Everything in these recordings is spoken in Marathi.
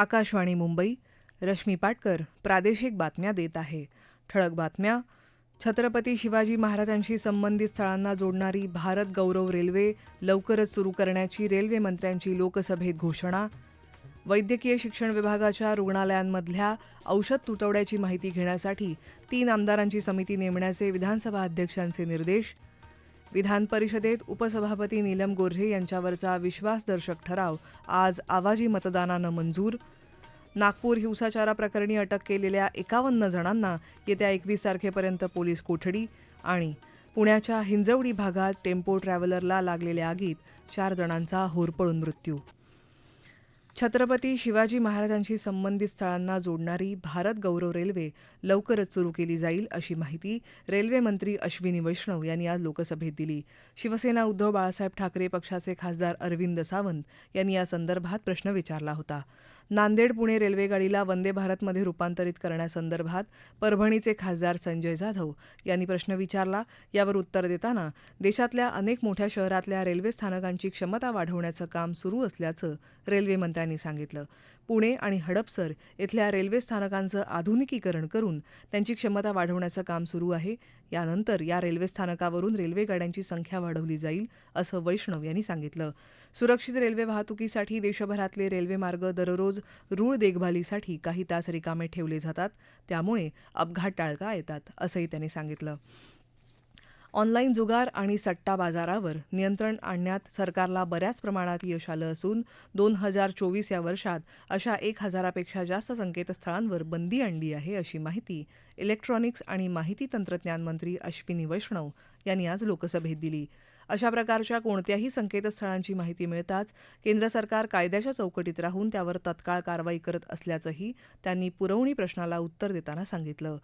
आकाशवाणी मुंबई रश्मी पाटकर प्रादेशिक बातम्या देत आहे. ठळक बातम्या. छत्रपती शिवाजी महाराजांशी संबंधित स्थळांना जोडणारी भारत गौरव रेल्वे लवकरच सुरू करण्याची रेल्वे मंत्र्यांची लोकसभेत घोषणा. वैद्यकीय शिक्षण विभागाच्या रुग्णालयांमधल्या औषध तुटवड्याची माहिती घेण्यासाठी तीन आमदारांची समिती नेमण्याचे विधानसभा अध्यक्षांचे निर्देश. विधान परिषदेत उपसभापती नीलम गोऱ्हे यांच्यावरचा विश्वासदर्शक ठराव आज आवाजी मतदानानं मंजूर. नागपूर हिंसाचाराप्रकरणी अटक केलेल्या एकावन्न जणांना येत्या एकवीस तारखेपर्यंत पोलीस कोठडी आणि पुण्याच्या हिंजवडी भागात टेम्पो ट्रॅव्हलरला लागलेल्या आगीत चार जणांचा होरपळून मृत्यू. छत्रपती शिवाजी महाराजांशी संबंधित स्थळांना जोडणारी भारत गौरव रेल्वे लवकरच सुरू केली जाईल अशी माहिती रेल्वे मंत्री अश्विनी वैष्णव यांनी आज लोकसभेत दिली. शिवसेना उद्धव बाळासाहेब ठाकरे पक्षाचे खासदार अरविंद सावंत यांनी या संदर्भात प्रश्न विचारला होता. नांदेड पुणे रेल्वेगाडीला वंदे भारतमध्ये रूपांतरित करण्यासंदर्भात परभणीचे खासदार संजय जाधव यांनी प्रश्न विचारला. यावर उत्तर देताना देशातल्या अनेक मोठ्या शहरातल्या रेल्वे स्थानकांची क्षमता वाढवण्याचं काम सुरू असल्याचं रेल्वे मंत्र्यांनी सांगितलं. पुणे आणि हडपसर इथल्या रेल्वे स्थानकांचं आधुनिकीकरण करून त्यांची क्षमता वाढवण्याचं काम सुरू आहे. यानंतर या रेल्वे स्थानकावरून रेल्वे गाड्यांची संख्या वाढवली जाईल असं वैष्णव यांनी सांगितलं. सुरक्षित रेल्वे वाहतुकीसाठी देशभरातले रेल्वे मार्ग दररोज रूळ देखभालीसाठी काही तास रिकामे ठेवले जातात त्यामुळे अपघात टाळता येतात असंही त्यांनी सांगितलं. ऑनलाईन जुगार आणि सट्टा बाजारावर नियंत्रण आणण्यात सरकारला बऱ्याच प्रमाणात यश आलं असून दोन हजार चोवीस या वर्षात अशा एक हजारापेक्षा जास्त संकेतस्थळांवर बंदी आणली आहे अशी माहिती इलेक्ट्रॉनिक्स आणि माहिती तंत्रज्ञान मंत्री अश्विनी वैष्णव यांनी आज लोकसभेत दिली. अशा प्रकारच्या कोणत्याही संकेतस्थळांची माहिती मिळताच केंद्र सरकार कायद्याच्या चौकटीत राहून त्यावर तत्काळ कारवाई करत असल्याचंही त्यांनी पुरवणी प्रश्नाला उत्तर देताना सांगितलं.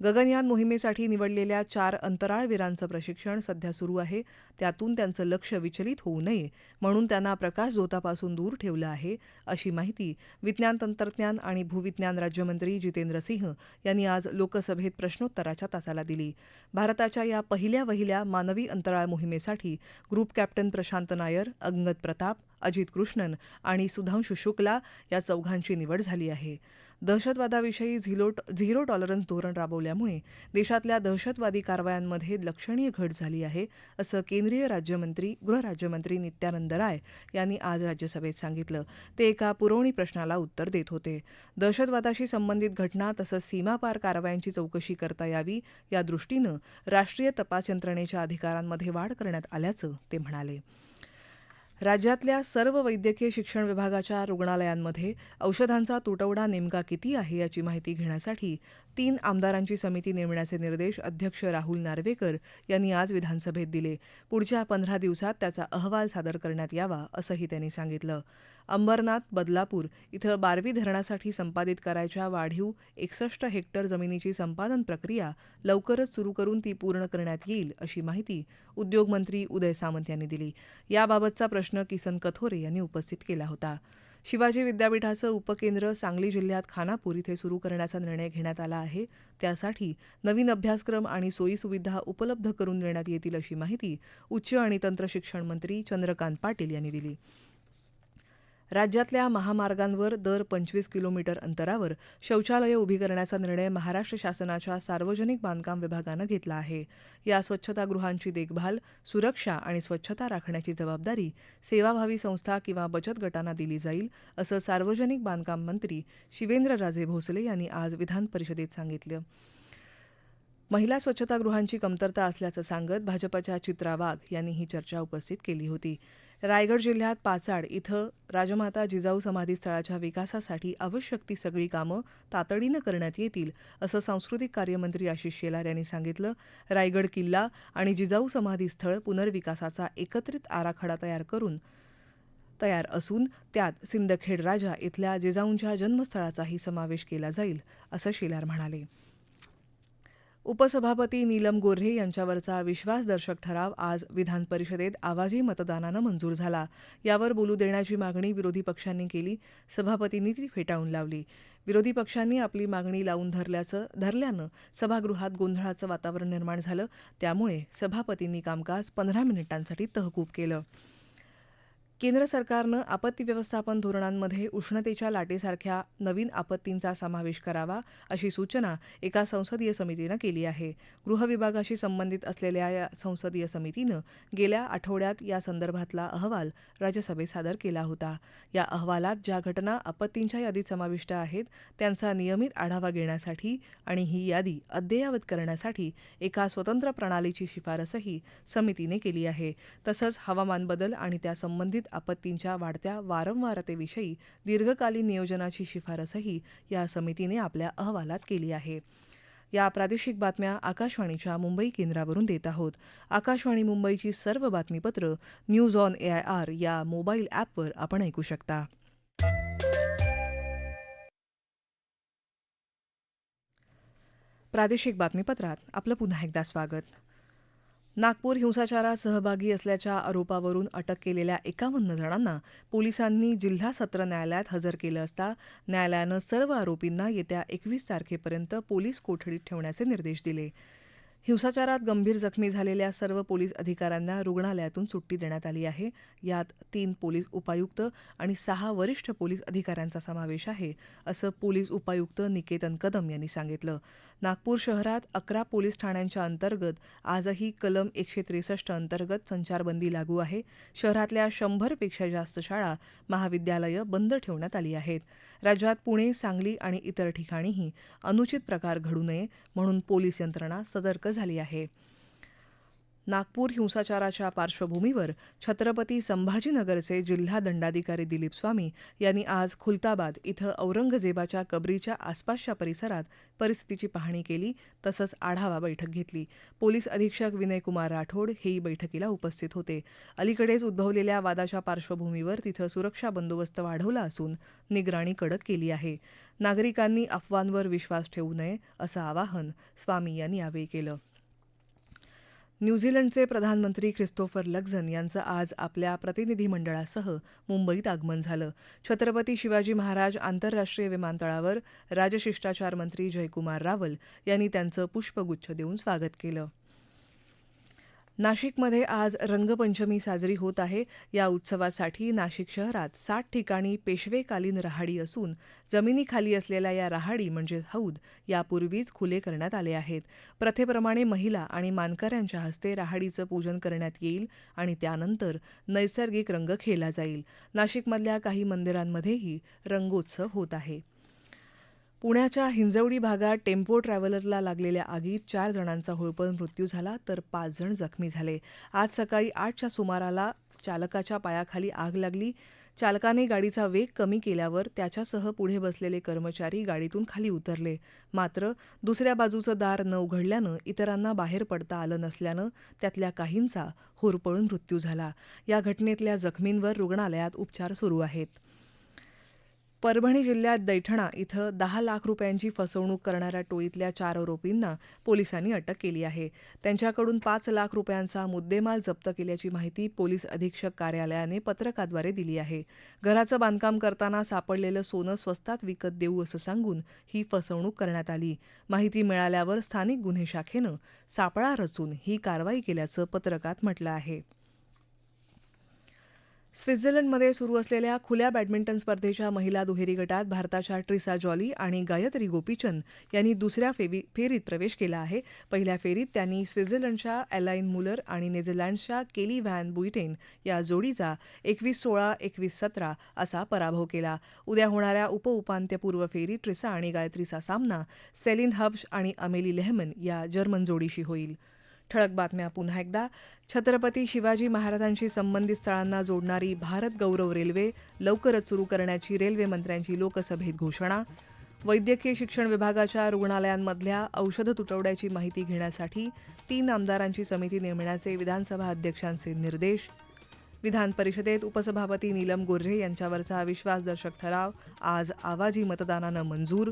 गगनयान मोहिमेसाठी निवडलेल्या चार अंतराळवीरांचं प्रशिक्षण सध्या सुरू आहे. त्यातून त्यांचं लक्ष विचलित होऊ नये म्हणून त्यांना प्रकाशझोतापासून दूर ठेवलं आहे अशी माहिती विज्ञान तंत्रज्ञान आणि भूविज्ञान राज्यमंत्री जितेंद्र सिंह यांनी आज लोकसभेत प्रश्नोत्तराच्या तासाला दिली. भारताच्या या पहिल्या वहिल्या मानवी अंतराळ मोहिमेसाठी ग्रुप कॅप्टन प्रशांत नायर अंगद प्रताप अजित कृष्णन आणि सुधांशु शुक्ला या चौघांची निवड झाली आहे. दहशतवादाविषयी झिलो झिरो टॉलरन्स धोरण राबवल्यामुळे देशातल्या दहशतवादी कारवायांमध्ये लक्षणीय घट झाली आहे असं केंद्रीय राज्यमंत्री गृहराज्यमंत्री नित्यानंद राय यांनी आज राज्यसभेत सांगितलं. ते एका पुरवणी प्रश्नाला उत्तर देत होते. दहशतवादाशी संबंधित घटना तसंच सीमापार कारवायांची चौकशी करता यावी या दृष्टीनं राष्ट्रीय तपास यंत्रणेच्या अधिकारांमध्ये वाढ करण्यात आल्याचं ते म्हणाले. राज्यातल्या सर्व वैद्यकीय शिक्षण विभागाच्या रुग्णालयांमध्ये औषधांचा तुटवडा नेमका किती आहे याची माहिती घेण्यासाठी तीन आमदारांची समिती नेमण्याचे निर्देश अध्यक्ष राहुल नार्वेकर यांनी आज विधानसभेत दिले. पुढच्या पंधरा दिवसात त्याचा अहवाल सादर करण्यात यावा असंही त्यांनी सांगितलं. अंबरनाथ बदलापूर इथं बारवी धरणासाठी संपादित करायच्या वाढीव एकसष्ट हेक्टर जमिनीची संपादन प्रक्रिया लवकरच सुरू करून ती पूर्ण करण्यात येईल अशी माहिती उद्योगमंत्री उदय सामंत यांनी दिली. याबाबतचा प्रश्न किसन कथोरे यांनी उपस्थित केला होता. शिवाजी विद्यापीठाचं उपकेंद्र सांगली जिल्ह्यात खानापूर इथे सुरू करण्याचा निर्णय घेण्यात आला आहे. त्यासाठी नवीन अभ्यासक्रम आणि सोयीसुविधा उपलब्ध करून देण्यात येतील अशी माहिती उच्च आणि तंत्रशिक्षण मंत्री चंद्रकांत पाटील यांनी दिली. राज्यातल्या महामार्गांवर दर पंचवीस किलोमीटर अंतरावर शौचालयं उभी करण्याचा निर्णय महाराष्ट्र शासनाच्या सार्वजनिक बांधकाम विभागानं घेतला आहे. या स्वच्छतागृहांची देखभाल सुरक्षा आणि स्वच्छता राखण्याची जबाबदारी सेवाभावी संस्था किंवा बचत गटांना दिली जाईल असं सार्वजनिक बांधकाम मंत्री शिवेंद्रराजे भोसले यांनी आज विधान परिषदेत सांगितलं. महिला स्वच्छतागृहांची कमतरता असल्याचं सांगत भाजपच्या चित्रा वाघ यांनी ही चर्चा उपस्थित केली होती. रायगड जिल्ह्यात पाचाड इथं राजमाता जिजाऊ समाधी स्थळाच्या विकासासाठी आवश्यक ती सगळी कामं तातडीनं करण्यात येतील असं सांस्कृतिक कार्यमंत्री आशिष शेलार यांनी सांगितलं. रायगड किल्ला आणि जिजाऊ समाधी स्थळ पुनर्विकासाचा एकत्रित आराखडा तयार करून तयार असून त्यात सिंदखेड राजा इथल्या जिजाऊंच्या जन्मस्थळाचाही समावेश केला जाईल असं शेलार म्हणाले. उपसभापती नीलम गोऱ्हे यांच्यावरचा विश्वासदर्शक ठराव आज विधान परिषदेत आवाजी मतदानानं मंजूर झाला. यावर बोलू देण्याची मागणी विरोधी पक्षांनी केली. सभापतींनी ती फेटाळून लावली. विरोधी पक्षांनी आपली मागणी लावून धरल्याचं धरल्यानं सभागृहात गोंधळाचं वातावरण निर्माण झालं. त्यामुळे सभापतींनी कामकाज पंधरा मिनिटांसाठी तहकूब केलं. केंद्र सरकारनं आपत्ती व्यवस्थापन धोरणांमध्ये उष्णतेच्या लाटेसारख्या नवीन आपत्तींचा समावेश करावा अशी सूचना एका संसदीय समितीनं केली आहे. गृहविभागाशी संबंधित असलेल्या या संसदीय समितीनं गेल्या आठवड्यात या संदर्भातला अहवाल राज्यसभेत सादर केला होता. या अहवालात ज्या घटना आपत्तींच्या यादीत समाविष्ट आहेत त्यांचा नियमित आढावा घेण्यासाठी आणि ही यादी अद्ययावत करण्यासाठी एका स्वतंत्र प्रणालीची शिफारसही समितीने केली आहे. तसंच हवामान बदल आणि त्या संबंधित आपत्तींच्या वाढत्या वारंवारतेविषयी दीर्घकालीन नियोजनाची शिफारसही या समितीने आपल्या अहवालात केली आहे. या प्रादेशिक बातम्या आकाशवाणीच्या मुंबई केंद्रावरून देत आहोत. आकाशवाणी मुंबईची सर्व बातमीपत्र न्यूज ऑन एआय आर या मोबाईल ॲपवर आपण ऐकू शकता. प्रादेशिक बातमीपत्रात आपलं पुन्हा एकदा स्वागत. नागपूर हिंसाचारात सहभागी असल्याच्या आरोपावरून अटक केलेल्या एकावन्न जणांना पोलिसांनी जिल्हा सत्र न्यायालयात हजर केलं असता न्यायालयानं सर्व आरोपींना येत्या एकवीस तारखेपर्यंत पोलीस कोठडीत ठेवण्याचे निर्देश दिले. हिंसाचारात गंभीर जखमी झालेल्या सर्व पोलीस अधिकाऱ्यांना रुग्णालयातून सुट्टी देण्यात आली आहे. यात तीन पोलीस उपायुक्त आणि सहा वरिष्ठ पोलीस अधिकाऱ्यांचा समावेश आहे असं पोलीस उपायुक्त निकेतन कदम यांनी सांगितलं. नागपूर शहरात अकरा पोलीस ठाण्यांच्या अंतर्गत आजही कलम एकशे त्रेसष्ट अंतर्गत संचारबंदी लागू आहे. शहरातल्या शंभरपेक्षा जास्त शाळा महाविद्यालयं बंद ठेवण्यात आली आहेत. राज्यात पुणे सांगली आणि इतर ठिकाणीही अनुचित प्रकार घडू नये म्हणून पोलीस यंत्रणा सतर्क झाली आहे. नागपूर हिंसाचाराच्या पार्श्वभूमीवर छत्रपती संभाजीनगरचे जिल्हा दंडाधिकारी दिलीप स्वामी यांनी आज खुलताबाद इथं औरंगजेबाच्या कबरीच्या आसपासच्या परिसरात परिस्थितीची पाहणी केली तसंच आढावा बैठक घेतली. पोलीस अधीक्षक विनयकुमार राठोड हेही बैठकीला उपस्थित होते. अलीकडेच उद्भवलेल्या वादाच्या पार्श्वभूमीवर तिथं सुरक्षा बंदोबस्त वाढवला असून निगराणी कडक केली आहे. नागरिकांनी अफवांवर विश्वास ठेवू नये असं आवाहन स्वामी यांनी यावेळी केलं. न्यूझीलंडचे प्रधानमंत्री ख्रिस्तोफर लक्झन यांचं आज आपल्या प्रतिनिधीमंडळासह मुंबईत आगमन झालं. छत्रपती शिवाजी महाराज आंतरराष्ट्रीय विमानतळावर राजशिष्टाचार मंत्री जयकुमार रावल यांनी त्यांचं पुष्पगुच्छ देऊन स्वागत केलं. नाशिकमध्ये आज रंगपंचमी साजरी होत आहे. या उत्सवासाठी नाशिक शहरात साठ ठिकाणी पेशवेकालीन रहाडी असून जमिनीखाली असलेल्या या रहाडी म्हणजे हौद यापूर्वीच खुले करण्यात आले आहेत. प्रथेप्रमाणे महिला आणि मानकऱ्यांच्या हस्ते रहाडीचं पूजन करण्यात येईल आणि त्यानंतर नैसर्गिक रंग खेळला जाईल. नाशिकमधल्या काही मंदिरांमध्येही रंगोत्सव होत आहे. पुण्याच्या हिंजवडी भागात टेम्पो ट्रॅव्हलरला लागलेल्या आगीत चार जणांचा होळपळ मृत्यू झाला तर पाच जण जखमी झाले. आज सकाळी आठच्या सुमाराला चालकाच्या पायाखाली आग लागली. चालकाने गाडीचा वेग कमी केल्यावर त्याच्यासह पुढे बसलेले कर्मचारी गाडीतून खाली उतरले. मात्र दुसऱ्या बाजूचं दार न उघडल्यानं इतरांना बाहेर पडता आलं नसल्यानं त्यातल्या काहींचा होरपळून मृत्यू झाला. या घटनेतल्या जखमींवर रुग्णालयात उपचार सुरू आहेत. परभणी जिल्ह्यात दैठणा इथं दहा लाख रुपयांची फसवणूक करणाऱ्या टोळीतल्या चार आरोपींना पोलिसांनी अटक केली आहे. त्यांच्याकडून पाच लाख रुपयांचा मुद्देमाल जप्त केल्याची माहिती पोलीस अधीक्षक कार्यालयाने पत्रकाद्वारे दिली आहे. घराचं बांधकाम करताना सापडलेलं सोनं स्वस्तात विकत देऊ असं सांगून ही फसवणूक करण्यात आली. माहिती मिळाल्यावर स्थानिक गुन्हे शाखेनं सापळा रचून ही कारवाई केल्याचं पत्रकात म्हटलं आहे. स्वित्झर्लंडमध्ये सुरू असलेल्या खुल्या बॅडमिंटन स्पर्धेच्या महिला दुहेरी गटात भारताच्या ट्रिसा जॉली आणि गायत्री गोपीचंद यांनी दुसऱ्या फेवी फेरीत प्रवेश केला आहे. पहिल्या फेरीत त्यांनी स्वित्झर्लंडच्या एलाइन मुलर आणि नेदरलँड्सच्या केली व्हॅन बुईटेन या जोडीचा एकवीस सोळा एकवीस सतरा असा पराभव केला. उद्या होणाऱ्या उपउपांत्यपूर्व फेरीत ट्रिसा आणि गायत्रीचा सामना सेलिन हब्श आणि अमेली लेहमन या जर्मन जोडीशी होईल. ठळक बातम्या पुन्हा एकदा. छत्रपती शिवाजी महाराजांशी संबंधित स्थळांना जोडणारी भारत गौरव रेल्वे लवकरच सुरू करण्याची रेल्वे मंत्र्यांची लोकसभेत घोषणा. वैद्यकीय शिक्षण विभागाच्या रुग्णालयांमधल्या औषध तुटवड्याची माहिती घेण्यासाठी तीन आमदारांची समिती नेमण्याचे विधानसभा अध्यक्षांचे निर्देश. विधान परिषदेत उपसभापती नीलम गोर्हे यांच्यावरचा विश्वासदर्शक ठराव. आज आवाजी मतदानानं मंजूर.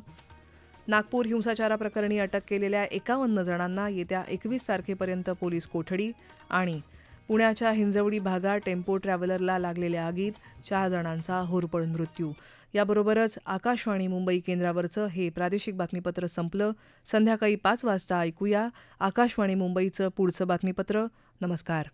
नागपूर हिंसाचाराप्रकरणी अटक केलेल्या एकावन्न जणांना येत्या एकवीस तारखेपर्यंत पोलीस कोठडी आणि पुण्याच्या हिंजवडी भागात टेम्पो ट्रॅव्हलरला लागलेल्या आगीत चार जणांचा होरपळ मृत्यू. याबरोबरच आकाशवाणी मुंबई केंद्रावरचं हे प्रादेशिक बातमीपत्र संपलं. संध्याकाळी पाच वाजता ऐकूया आकाशवाणी मुंबईचं पुढचं बातमीपत्र. नमस्कार.